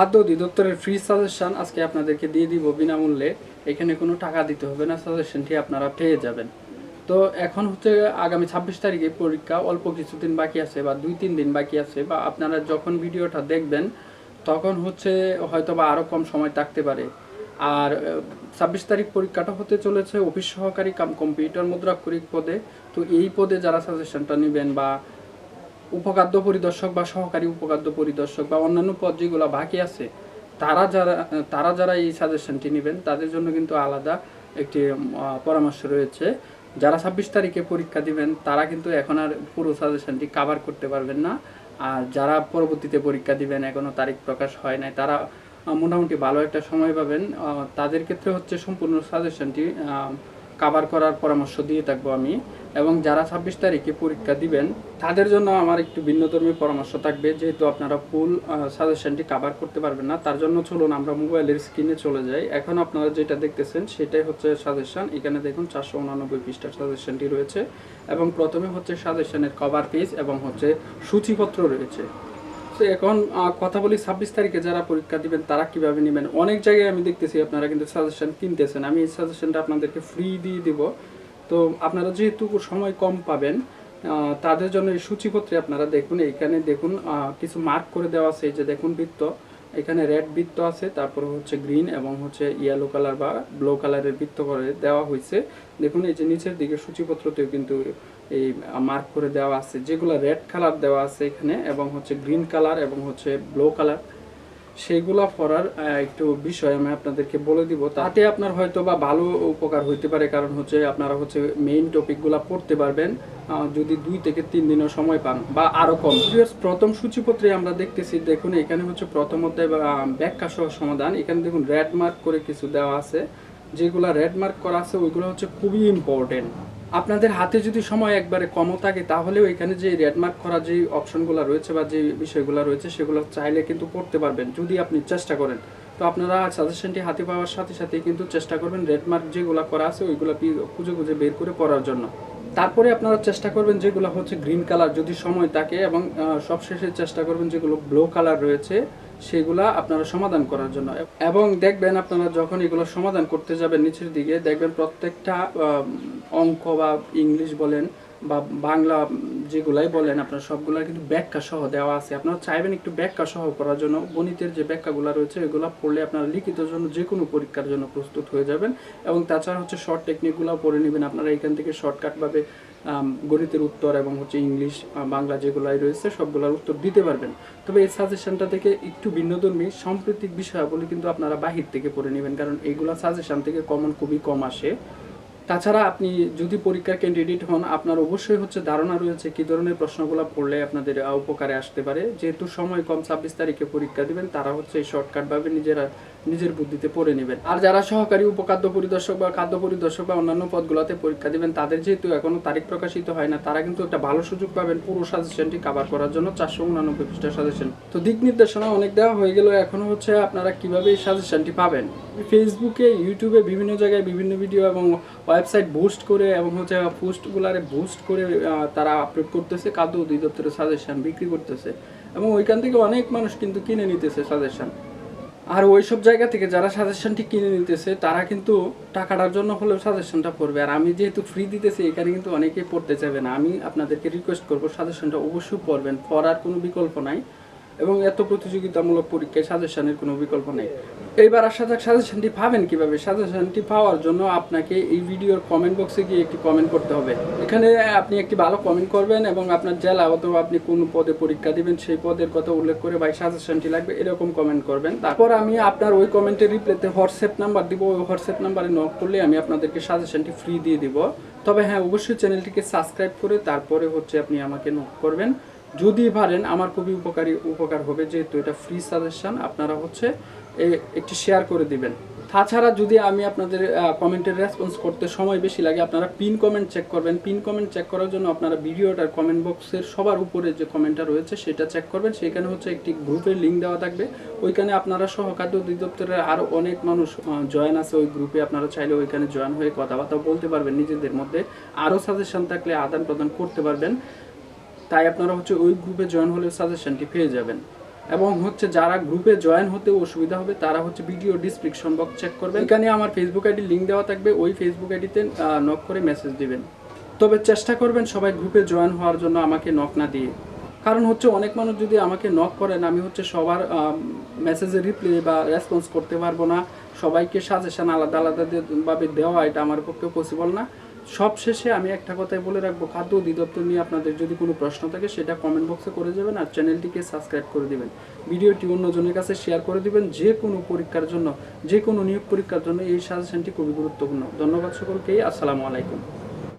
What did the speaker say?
খাদ্য অধিদপ্তরের free suggestion আজকে আপনাদেরকে দিয়ে দিব বিনামূল্যে। এখানে কোনো টাকা দিতে হবে না সাজেশনটি আপনারা পেয়ে যাবেন। তো এখন হচ্ছে আগামী ছাব্বিশ তারিখে পরীক্ষা, অল্প কিছুদিন বাকি আছে বা দুই তিন দিন বাকি আছে বা আপনারা যখন ভিডিওটা দেখবেন, তখন হচ্ছে হয়তো বা আরও কম সময় থাকতে পারে। আর ছাব্বিশ তারিখ পরীক্ষাটা হতে চলেছে অফিস সহকারী কাম, কম্পিউটার মুদ্রাক্ষরিক পদে। তো এই পদে যারা সাজেশনটা নেবেন বা উপখাদ্য পরিদর্শক বা সহকারী উপখাদ্য পরিদর্শক বা অন্যান্য পদ যেগুলো বাকি আছে, তারা যারা তারা যারা এই সাজেশনটি নেবেন, তাদের জন্য কিন্তু আলাদা একটি পরামর্শ রয়েছে। যারা ছাব্বিশ তারিখে পরীক্ষা দিবেন, তারা কিন্তু এখন আর পুরো সাজেশনটি কাভার করতে পারবেন না। আর যারা পরবর্তীতে পরীক্ষা দিবেন, এখনও তারিখ প্রকাশ হয় নাই, তারা মোটামুটি ভালো একটা সময় পাবেন। তাদের ক্ষেত্রে হচ্ছে সম্পূর্ণ সাজেশনটি কাভার করার পরামর্শ দিয়ে থাকব আমি। এবং যারা ছাব্বিশ তারিখে পরীক্ষা দিবেন, তাদের জন্য আমার একটু ভিন্নধর্মী পরামর্শ থাকবে। যেহেতু আপনারা ফুল সাজেশনটি কাভার করতে পারবেন না, তার জন্য চলুন আমরা মোবাইলের স্ক্রিনে চলে যাই। এখন আপনারা যেটা দেখতেছেন, সেটাই হচ্ছে সাজেশন এখানে দেখুন চারশো উনানব্বই পৃষ্ঠার সাজেশনটি রয়েছে। এবং প্রথমে হচ্ছে সাজেশনের কভার পেজ এবং হচ্ছে সূচিপত্র রয়েছে। এখন কথা বলি ছাব্বিশ তারিখে যারা পরীক্ষা দিবেন, তারা কীভাবে নেবেন? অনেক জায়গায় আমি দেখতেছি আপনারা কিন্তু সাজেশন কিনতেছেন। আমি এই সাজেশনটা আপনাদেরকে ফ্রি দিয়ে দিব। তো আপনারা যেহেতু সময় কম পাবেন তাদের জন্য এই সূচিপত্রে আপনারা দেখুন, এইখানে দেখুন কিছু মার্ক করে দেওয়া আছে যে দেখুন বৃত্ত। এখানে রেড বৃত্ত আছে, তারপর হচ্ছে গ্রিন এবং হচ্ছে ইয়েলো কালার বা ব্লু কালারের বৃত্ত করে দেওয়া হয়েছে। দেখুন, এই যে নিচের দিকে সূচিপত্রতেও কিন্তু এই মার্ক করে দেওয়া আছে। যেগুলো রেড কালার দেওয়া আছে এখানে, এবং হচ্ছে গ্রিন কালার এবং হচ্ছে ব্লু কালার সেইগুলা পড়ার একটু বিষয় আমি আপনাদেরকে বলে দিব। তাতে আপনার হয়তো বা ভালো উপকার হইতে পারে, কারণ হচ্ছে আপনারা হচ্ছে মেইন টপিকগুলা পড়তে পারবেন যদি দুই থেকে তিন দিনের সময় পান বা আরও কম। প্রথম সূচিপত্রে আমরা দেখতেছি, দেখুন এখানে হচ্ছে প্রথম অধ্যায় বা ব্যাখ্যা সহ সমাধান। এখানে দেখুন রেড মার্ক করে কিছু দেওয়া আছে। যেগুলা রেড মার্ক করা আছে, ওইগুলো হচ্ছে খুবই ইম্পর্টেন্ট আপনাদের হাতে যদি সময় একবারে কমও থাকে, তাহলেও এখানে যে রেডমার্ক করা যে অপশনগুলো রয়েছে বা যে বিষয়গুলো রয়েছে, সেগুলো চাইলে কিন্তু পড়তে পারবেন, যদি আপনি চেষ্টা করেন। তো আপনারা সাজেশনটি হাতে পাওয়ার সাথে সাথে কিন্তু চেষ্টা করবেন রেডমার্ক যেগুলো করা আছে, ওইগুলো খুঁজে খুঁজে বের করে পড়ার জন্য। তারপরে আপনারা চেষ্টা করবেন যেগুলো হচ্ছে গ্রিন কালার যদি সময় থাকে এবং সবশেষে চেষ্টা করবেন যেগুলো ব্লু কালার রয়েছে, সেগুলা আপনারা সমাধান করার জন্য। এবং দেখবেন আপনারা যখন এগুলো সমাধান করতে যাবেন, নিচের দিকে দেখবেন প্রত্যেকটা অঙ্ক বা ইংলিশ বলেন বা বাংলা যেগুলাই বলেন, আপনার সবগুলা কিন্তু ব্যাখ্যা সহ দেওয়া আছে। আপনারা চাইবেন একটু ব্যাখ্যা সহ করার জন্য, গণিতের যে ব্যাখ্যাগুলো রয়েছে, এগুলো পড়লে আপনারা লিখিত জন্য যে কোনো পরীক্ষার জন্য প্রস্তুত হয়ে যাবেন। এবং তাছাড়া হচ্ছে শর্ট টেকনিকগুলো পড়ে নেবেন। আপনারা এখান থেকে শর্টকাটভাবে গণিতের উত্তর এবং হচ্ছে ইংলিশ বাংলা যেগুলাই রয়েছে, সবগুলোর উত্তর দিতে পারবেন। তবে এই সাজেশনটা থেকে একটু ভিন্নধর্মী সাম্প্রতিক বিষয়াবলী কিন্তু আপনারা বাহির থেকে পড়ে নেবেন। কারণ এইগুলো সাজেশন থেকে কমন খুবই কম আসে। তাছাড়া আপনি যদি পরীক্ষার ক্যান্ডিডেট হন, আপনার অবশ্যই হচ্ছে ধারণা রয়েছে কি ধরনের প্রশ্নগুলো পড়লে আপনাদের উপকারে আসতে পারে। যেহেতু সময় কম, ছাব্বিশ তারিখে পরীক্ষা দিবেন, তারা হচ্ছে এই শর্টকাটভাবে নিজেরা নিজের বুদ্ধিতে পড়ে নেবেন। আর যারা সহকারী উপখাদ্য পরিদর্শক বা খাদ্য পরিদর্শক বা অন্যান্য পদগুলোতে পরীক্ষা দিবেন, তাদের যেহেতু এখনও তারিখ প্রকাশিত হয় না, তারা কিন্তু একটা ভালো সুযোগ পাবেন পুরো সাজেশনটি কভার করার জন্য চারশো উনানব্বই পৃষ্ঠার সাজেশন তো দিক নির্দেশনা অনেক দেওয়া হয়ে গেল, এখনও হচ্ছে আপনারা কীভাবে এই সাজেশনটি পাবেন? ফেসবুকে ইউটিউবে বিভিন্ন জায়গায় বিভিন্ন ভিডিও এবং ওয়েবসাইট বুস্ট করে এবং হচ্ছে পোস্টগুলারে বুস্ট করে তারা আপলোড করতেছে, খাদ্য অধিদপ্তরের সাজেশন বিক্রি করতেছে। এবং ওইখান থেকে অনেক মানুষ কিন্তু কিনে নিতেছে সাজেশন আর ওই সব জায়গা থেকে যারা সাজেশনটি কিনে নিতেছে, তারা কিন্তু টাকাটার জন্য হলেও সাজেশনটা পড়বে। আর আমি যেহেতু ফ্রি দিতেছি, এখানে কিন্তু অনেকেই পড়তে চাইবে না। আমি আপনাদেরকে রিকোয়েস্ট করব, সাজেশনটা অবশ্যই পড়বেন। পড়ার কোনো বিকল্প নাই। এবং এত প্রতিযোগিতামূলক পরীক্ষায় সাজেশনের কোনো বিকল্প নেই। এইবার আসা যাক সাজেশনটি পাবেন কীভাবে? সাজেশনটি পাওয়ার জন্য আপনাকে এই ভিডিওর কমেন্ট বক্সে গিয়ে একটি কমেন্ট করতে হবে। এখানে আপনি একটি ভালো কমেন্ট করবেন এবং আপনার জেলা অথবা আপনি কোন পদে পরীক্ষা দিবেন সেই পদের কথা উল্লেখ করে ভাই সাজেশনটি লাগবে, এরকম কমেন্ট করবেন। তারপর আমি আপনার ওই কমেন্টের রিপ্লেতে হোয়াটসঅ্যাপ নাম্বার দিব। ওই হোয়াটসঅ্যাপ নাম্বারে নক করলে আমি আপনাদেরকে সাজেশনটি ফ্রি দিয়ে দিব। তবে হ্যাঁ অবশ্যই চ্যানেলটিকে সাবস্ক্রাইব করে তারপরে হচ্ছে আপনি আমাকে নক করবেন। যদি পারেন, আমার খুবই উপকারী, উপকার হবে যেহেতু এটা ফ্রি সাজেশন আপনারা হচ্ছে একটি শেয়ার করে দিবেন। তাছাড়া যদি আমি আপনাদের কমেন্টের রেসপন্স করতে সময় বেশি লাগে, আপনারা পিন কমেন্ট চেক করবেন। পিন কমেন্ট চেক করার জন্য আপনারা ভিডিওটার কমেন্ট বক্সের সবার উপরে যে কমেন্টটা রয়েছে, সেটা চেক করবেন। সেখানে হচ্ছে একটি গ্রুপের লিঙ্ক দেওয়া থাকবে। ওইখানে আপনারা সহ খাদ্য অধিদপ্তরের আরও অনেক মানুষ জয়েন আছে ওই গ্রুপে আপনারা চাইলে ওইখানে জয়েন হয়ে কথাবার্তা বলতে পারবেন নিজেদের মধ্যে। আরও সাজেশন থাকলে আদান প্রদান করতে পারবেন। তাই আপনারা হচ্ছে ওই গ্রুপে জয়েন হলে সাজেশনটি পেয়ে যাবেন। এবং হচ্ছে যারা গ্রুপে জয়েন হতে অসুবিধা হবে, তারা হচ্ছে ভিডিও ডিসক্রিপশন বক্স চেক করবেন। এখানে আমার ফেসবুক আইডি লিঙ্ক দেওয়া থাকবে, ওই ফেসবুক আইডিতে নক করে মেসেজ দিবেন। তবে চেষ্টা করবেন সবাই গ্রুপে জয়েন হওয়ার জন্য আমাকে নক না দিয়ে। কারণ হচ্ছে অনেক মানুষ যদি আমাকে নক করেন, আমি হচ্ছে সবার মেসেজের রিপ্লাই বা রেসপন্স করতে পারব না। সবাইকে সাজেশন আলাদা আলাদাভাবে দেওয়া, এটা আমার পক্ষে পসিবল না। সব শেষে আমি একটা কথাই বলে রাখব, খাদ্য অধিদপ্তর নিয়ে আপনাদের যদি কোনো প্রশ্ন থাকে সেটা কমেন্ট বক্সে করে যাবেন আর চ্যানেলটিকে সাবস্ক্রাইব করে দিবেন। ভিডিওটি অন্যজনের কাছে শেয়ার করে দিবেন যে কোনো পরীক্ষার জন্য, যে কোনো নিয়োগ পরীক্ষার জন্য এই সাজেশনটি খুবই গুরুত্বপূর্ণ। ধন্যবাদ সকলকেই, আসসালামু আলাইকুম।